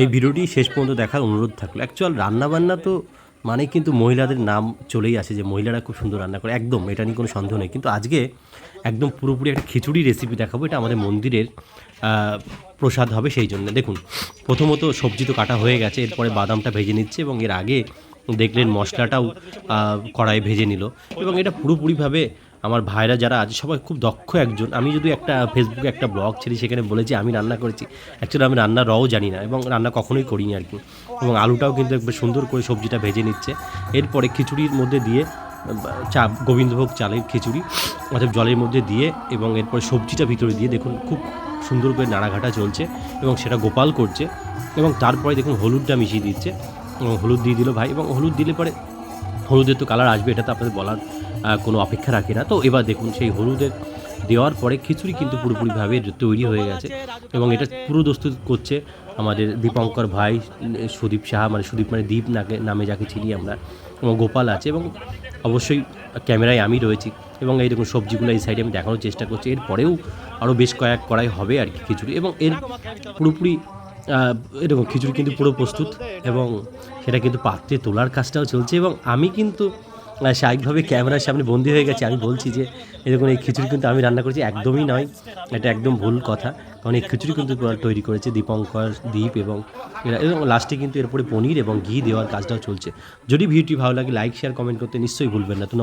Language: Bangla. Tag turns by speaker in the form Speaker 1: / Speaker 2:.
Speaker 1: এই ভিডিওটি শেষ পর্যন্ত দেখার অনুরোধ থাকল। অ্যাকচুয়াল রান্নাবান্না তো মানে কিন্তু মহিলাদের নাম চলেই আসে যে মহিলারা খুব সুন্দর রান্না করে। একদম এটা নিয়ে কোনো সন্দেহ নেই। কিন্তু আজকে একদম পুরোপুরি একটা খিচুড়ি রেসিপি দেখাবো। এটা আমাদের মন্দিরের প্রসাদ হবে সেই জন্য। দেখুন প্রথমত সবজি তো কাটা হয়ে গেছে এরপরে বাদামটা ভেজে নিচ্ছে এবং এর আগে দেখলেন মশলাটাও আহ, কড়াইয়ে ভেজে নিল। এবং এটা পুরোপুরিভাবে আমার ভাইরা যারা আছে, সবাই খুব দক্ষ একজন। আমি যদি একটা ফেসবুকে একটা ব্লগ ছেড়ে সেখানে বলেছি, আমি রান্না করেছি। অ্যাকচুয়ালি আমি রান্না রও জানি না এবং রান্না কখনোই করিনি আর কি। এবং আলুটাও কিন্তু একবার সুন্দর করে সবজিটা ভেজে নিচ্ছে। এরপরে খিচুড়ির মধ্যে দিয়ে, চা, গোবিন্দভোগ চালের খিচুড়ি, অর্থাৎ জলের মধ্যে দিয়ে এবং এরপর সবজিটা ভিতরে দিয়ে দেখুন, খুব সুন্দর করে নাড়াঘাটা চলছে এবং সেটা গোপাল করছে এবং তারপরে দেখুন হলুদটা মিশিয়ে দিচ্ছে। এবং হলুদ দিয়ে দিল ভাই এবং হলুদ দিলে পরে, হলুদের তো কালার আসবে, এটা তো আপনাদের বলার কোনো অপেক্ষা রাখে না। তো এবার দেখুন, সেই হলুদের দেওয়ার পরে খিচুড়ি কিন্তু পুরোপুরিভাবে তৈরি হয়ে গেছে এবং এটা পুরো দস্তুত করছে আমাদের দীপঙ্কর ভাই, সুদীপ সাহা মানে সুদীপ মানে দীপ নাকে নামে যাকে চিনি আমরা, এবং গোপাল আছে এবং অবশ্যই ক্যামেরায় আমি রয়েছি। এবং এই দেখুন, সবজিগুলো এই সাইডে আমি দেখানোর চেষ্টা করছি। এরপরেও আরও বেশ কয়েক কড়াই হবে আর কি খিচুড়ি এবং এর পুরোপুরি এরকম খিচুড়ি কিন্তু পুরো প্রস্তুত এবং সেটা কিন্তু পাত্রে তোলার কাজটাও চলছে এবং আমি কিন্তু স্বাভাবিকভাবে ক্যামেরার সামনে বন্দি হয়ে গেছে। আমি বলছি যে এরকম এই খিচুড়ি কিন্তু আমি রান্না করেছি, একদমই নয়। এটা একদম ভুল কথা। কারণ এই খিচুড়ি কিন্তু তৈরি করেছে দীপঙ্কর, দীপ এবং এবং লাস্টে কিন্তু এরপরে পনির এবং ঘি দেওয়ার কাজটাও চলছে। যদি ভিডিওটি ভালো লাগে লাইক শেয়ার কমেন্ট করতে নিশ্চয়ই ভুলবেন না। তো